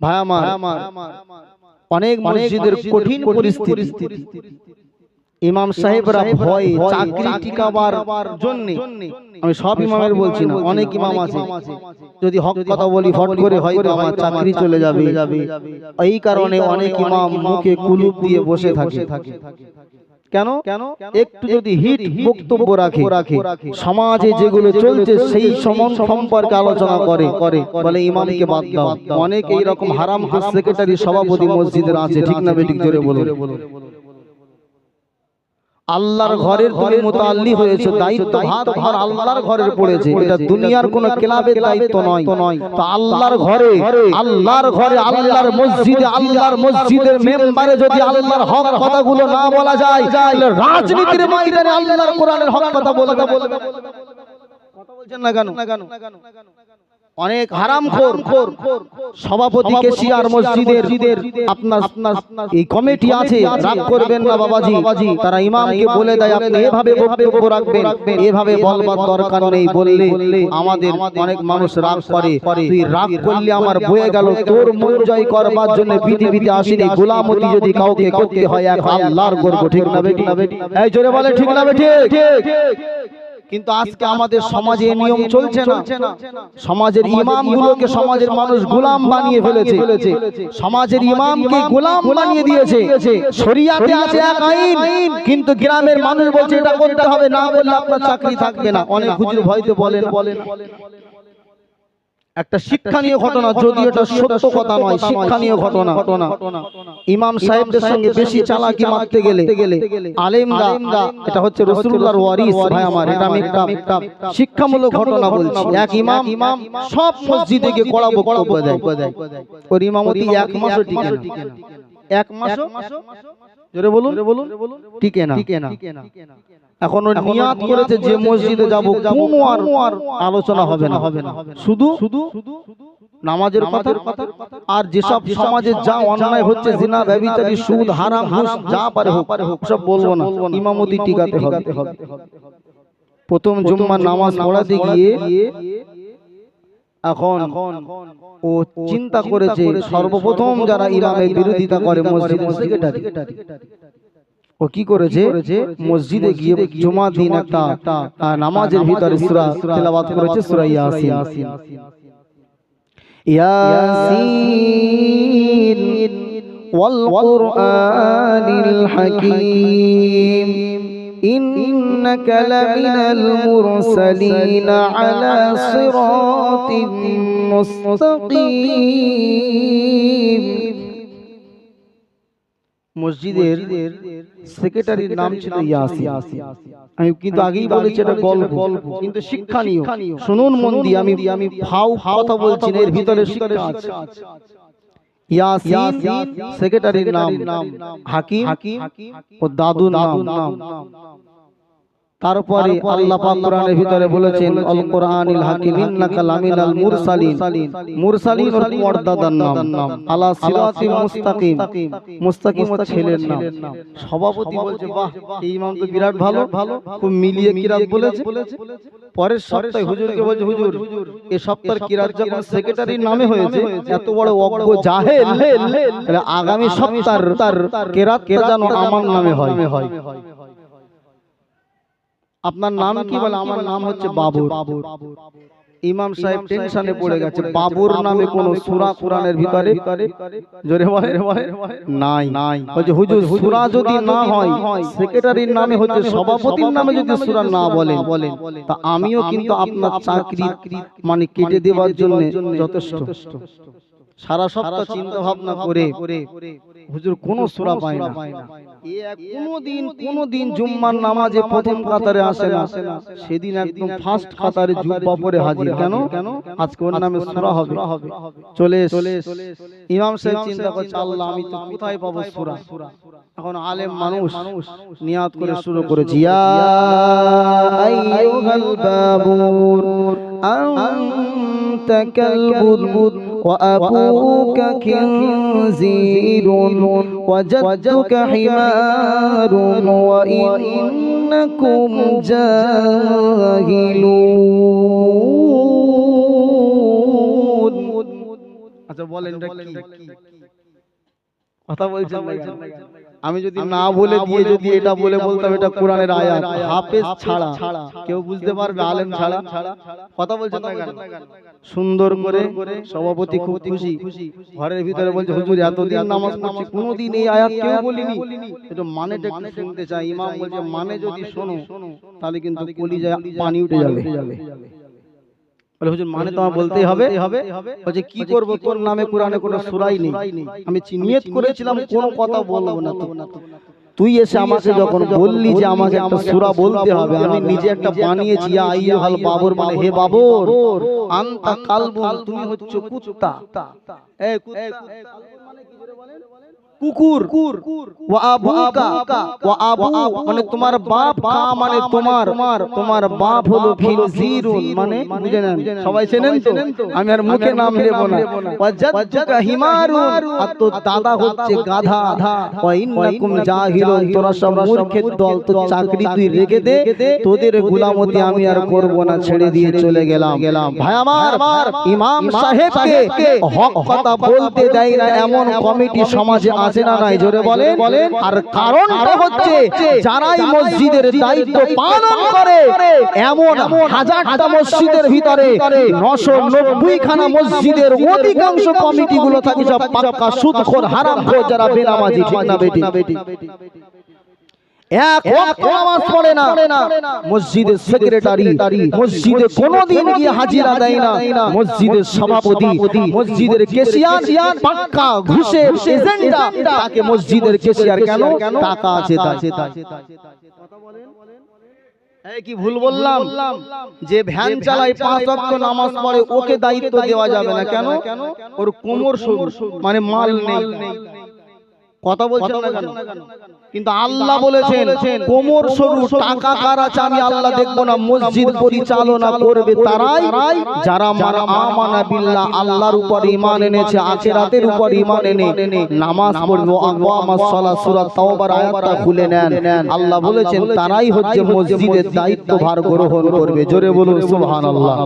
ভাই আমার অনেক মসজিদের কঠিন পরিস্থিতি। ইমাম সাহেবরা ভয় চাকরি টিকাবার জন্য। আমি সব ইমামের বলছি না। অনেক ইমাম আছে। যদি হক কথা বলি ফট করে হয়তো আমার চাকরি চলে যাবে। এই কারণে অনেক ইমাম মুখে কুলুপ দিয়ে বসে থাকে। কেন? কেন? একটু যদি হিট বক্তব্য রাখে সমাজে যেগুলো চলছে সেই সমান সম্পর্কে আলোচনা করে করে বলে ইমামকে বাদ দাও। অনেক এইরকম হারাম হাস সেক্রেটারি সভাপতি মসজিদের আছে ঠিক না বেঠিক জোরে বলুন। আল্লাহর ঘরের তুমি মোতাল্লি হয়েছে দায়িত্ব ভার ভার আল্লাহর ঘরের পড়েছে। এটা দুনিয়ার কোন ক্লাবে দায়িত্ব নয়। তো আল্লাহর ঘরে আল্লাহর ঘরে আল্লাহর মসজিদে আল্লাহর মসজিদের মেম্বারে যদি আল্লাহর হক কথাগুলো না বলা যায় তাহলে রাজনীতির ময়দানে আল্লাহর কোরআনের হক কথা বলতে বলবে। বলছেন না কেন? অনেক হারাম খোর সভাপতি কেশিয়ার মসজিদের আপনার আপনার এই কমিটি আছে রাগ করবেন না বাবাজি। তারা ইমামকে বলে দেয় আপনি এভাবে বক্তব্য রাখবেন এভাবে বলবার দরকার নেই বললে আমাদের অনেক মানুষ রাগ করে। তুই রাগ করলে আমার বয়ে গেল তোর মন জয় করবার জন্য পৃথিবীতে আসেনি গোলামতি যদি কাউকে করতে হয় এক আল্লাহর করব ঠিক না বেটি? এই জোরে বলে ঠিক না বেটি? কিন্তু আজকে আমাদের সমাজে নিয়ম চলছে না। সমাজের ইমামগুলোকে সমাজের মানুষ গোলাম বানিয়ে ফেলেছে। সমাজের ইমামকে গোলাম বানিয়ে দিয়েছে। শরিয়াতে আছে এক আইন। কিন্তু গ্রামের মানুষ বলছে এটা করতে হবে না বললে আপনার চাকরি থাকবে না। অনেক হুজুর ভয়তে বলেন। বলেন। একটা শিক্ষণীয় ঘটনা যদি এটা সত্য কথা নয় শিক্ষণীয় ঘটনা ঘটনা ইমাম সাহেবদের সঙ্গে বেশি চালাকি মারতে গেলে আলেমরা এটা হচ্ছে রসুল্লাহর ওয়ারিস ভাই আমার এটা আমি একটা শিক্ষামূলক ঘটনা বলছি এক ইমাম ইমাম সব মসজিদে গিয়ে কড়া বক্তব্য দেয় ওর ইমামতি এক মাসও টিকে না এক মাসও? জোরে বলুন। বলুন। টিকে না। টিকে না। এখন নিয়াত করেছে যে মসজিদে যাব। কোনো আর আলোচনা হবে না। হবে না। শুধু শুধু নামাজের কথা আর যেসব সমাজে যা অন্যায় হচ্ছে জিনা ব্যভিচারী সুদ হারাম ঘুষ যা পারে হোক সব বলব না। ইমামতি টিকাতে হবে। প্রথম জুম্মার নামাজ পড়াতে গিয়ে এখন ও চিন্তা করেছে সর্বপ্রথম যারা ইমামের বিরোধিতা করে সেক্রেটারি ও কি করেছে? মসজিদে গিয়ে জুমা দিন একটা নামাজের ভিতরে সূরা তেলাওয়াত করেছে সূরা ইয়াসিন। ইয়াসিন। ওয়াল কুরআনিল হাকীম। إنك لمن المرسلين على صراط مستقيم মসজিদের সেক্রেটারির নাম ছিল ইয়াসিন আমি কিন্তু আগেই বলেছি এটা গল্প কিন্তু শিক্ষণীয় শুনুন মন দিয়ে আমি আমি ফাও কথা বলছি না এর ভিতরে শিক্ষা আছে ইয়াসিন সেক্রেটারির নাম হাকিম ও দাদুর নাম তারপরে আল্লাহ পাক কোরআনের ভিতরে বলেছেন আল কোরআনিল হাকিম ইন্নাকা লামিনাল মুরসালিন। মুরসালিন। ওর পর্দাদার নাম। আলা সিরাতিল মুস্তাকিম। মুস্তাকিম। ওর ছেলের নাম। সভাপতি বলছে বাহ এই ইমাম তো বিরাট ভালো। খুব মিলিয়ে কিরাত বলেছে। পরের সপ্তাহে হুজুরকে বলছে হুজুর এই সপ্তাহের কিরাত যখন সেক্রেটারির নামে হয়েছে এত বড় অজ্ঞ জাহেল তাহলে আগামী সপ্তাহ তার কেরাত যেন আমার নামে হয়। আপনার নাম কি বলে? আমার নাম হচ্ছে বাবুর। ইমাম সাহেব টেনশনে পড়ে গেছে। বাবুর নামে কোন সূরা কোরআনের ভিতরে জোরে বলে নাই। নাই। বলছে হুজুর সূরা যদি না হয় সেক্রেটারির নামে হচ্ছে সভাপতির নামে যদি সূরা না বলেন বলেন তা আমিও কিন্তু আপনার চাকরি মানে কেটে দেওয়ার জন্য যথেষ্ট। সারা সপ্তাহ চিন্তা ভাবনা করে হুজুর কোন সুরা পায় না। কোনদিন কোনদিন জুম্মার নামাজে প্রথম কাতারে আসে না। সেদিন একদম ফার্স্ট কাতারে জুব্বা পরে হাজির। কেন? আজকে ওর নামে সুরা হবে। চলে চলে ইমাম সাহেব চিন্তা করছে আল্লাহ আমি তো কোথায় পাবো সুরা? এখন আলেম মানুষ নিয়াত করে শুরু করে জিয়া বাবুর আনতা কালবুদ وأبوك خنزير وجدك حمار وإنكم جاهلون আচ্ছা বলেন এটা কি কথা বলছেন না কেন? আমি যদি না বলে দিয়ে যদি এটা বলে বলতাম এটা কোরআনের আয়াত হাফেজ ছাড়া কেউ বুঝতে পারবে আলেম ছাড়া। কথা বলছেন না কেন? সুন্দর করে সভাপতি খুব খুশি। ঘরের ভিতরে বলছে হুজুর এতদিন নামাজ পড়ছি কোনোদিন এই আয়াত কেউ বলিনি। এটা মানেটা একটু শুনতে চাই ইমাম বলছে মানে যদি শোনো তাহলে কিন্তু কলিজায় পানি উঠে যাবে। বলে হুজুর মানে তোমার বলতেই হবে বলছে কি করব তোর নামে কোরআনে কোনো সূরাই নেই? আমি চিনিয়ত করেছিলাম কোনো কথা বলব না তুই এসে আমাকে যখন বললি যে আমাকে একটা সূরা বলতে হবে আমি নিজে একটা বানিয়েছি আইয়ুহাল বাবর মানে হে বাবর। আনতা কালবুন তুমি হচ্ছে কুত্তা। এই কুকুর। ওয়া আবুকা। ওয়া আবু। মানে তোমার বাপ কা মানে তোমার। তোমার। বাপ হলো খিনজিরুন মানে বুঝে নেন? সবাই চেনেন তো? আমি আর মুখে নাম নেব না। ওয়া জাদ্দুকা হিমারুন। আর তো দাদা হচ্ছে গাধা। ওয়া ইন্নাকুম জাহিলুন। তোরা সব মূর্খের দল তো চাকরি তুই রেখে দে। তোদের গোলামতি আমি আর করব না। ছেড়ে দিয়ে চলে গেলাম। ভাই আমার ইমাম সাহেবকে হক কথা বলতে দেয় না এমন কমিটি সমাজে আছে না নাই? জোরে বলেন। বলেন আর কারণটা হচ্ছে যারাই মসজিদের দায়িত্ব পালন করে, এমন হাজারটা মসজিদের ভিতরে নশো নব্বই খানা মসজিদের অধিকাংশ কমিটি গুলো থাকে, সব পাক্কা সুদখোর হারামখোর যারা বেনামাজি ঠিক না বেটি। এক ওয়াক্ত নামাজ পড়ে না। মসজিদের সেক্রেটারি মসজিদে কোনোদিন গিয়ে হাজিরা দেয় না। মসজিদের সভাপতি মসজিদের কেশিয়ার পাক্কা ঘুষের এজেন্ডা। তাকে মসজিদের কেশিয়ার কেন? টাকা আছে তাই এই কি ভুল বললাম? যে ভ্যান চালায় পাঁচ ওয়াক্ত নামাজ পড়ে ওকে দায়িত্ব দেওয়া যাবে না কেন? কেন? ওর কোমর সরু মানে মাল নেই। কথা বলছেন না কেন? কিন্তু আল্লাহ বলেছেন কোমর সরু টাকা কার আছে আমি আল্লাহ দেখব না মসজিদ পরিচালনা করবে তারাই। যারা মারা আমানা বিল্লাহ আল্লাহর উপর ঈমান এনেছে আখিরাতের উপর ঈমান এনে নামাজ পড়বে আকামাস সালাত সূরা তাওবার আয়াতটা খুলে নেন। আল্লাহ বলেছেন তারাই হচ্ছে মসজিদের দায়িত্বভার গ্রহণ করবে। জোরে বলুন সুবহানাল্লাহ।